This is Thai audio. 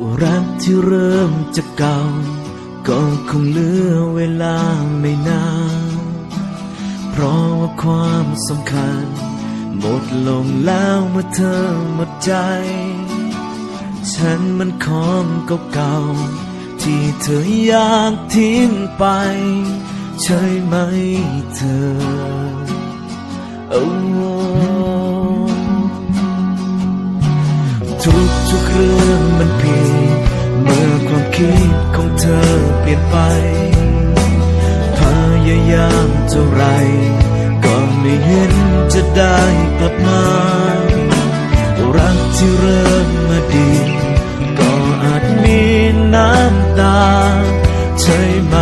ว่ารักที่เริ่มจะเก่า ก็คงเหลือเวลาไม่นานเพราะว่าความสำคัญ หมดลงแล้วเมื่อเธอหมดใจ ฉันมันของเก่าๆที่เธออยากทิ้งไป ใช่ไหมเธอโทุกทุกเรื่องมันผิดเมื่อความคิดของเธอเปลี่ยนไปพยายามเท่าไรก็ไม่เห็นจะได้กลับมา รักที่เริ่มมาดี ก็อาจมีน้ำตา ใช่ไหม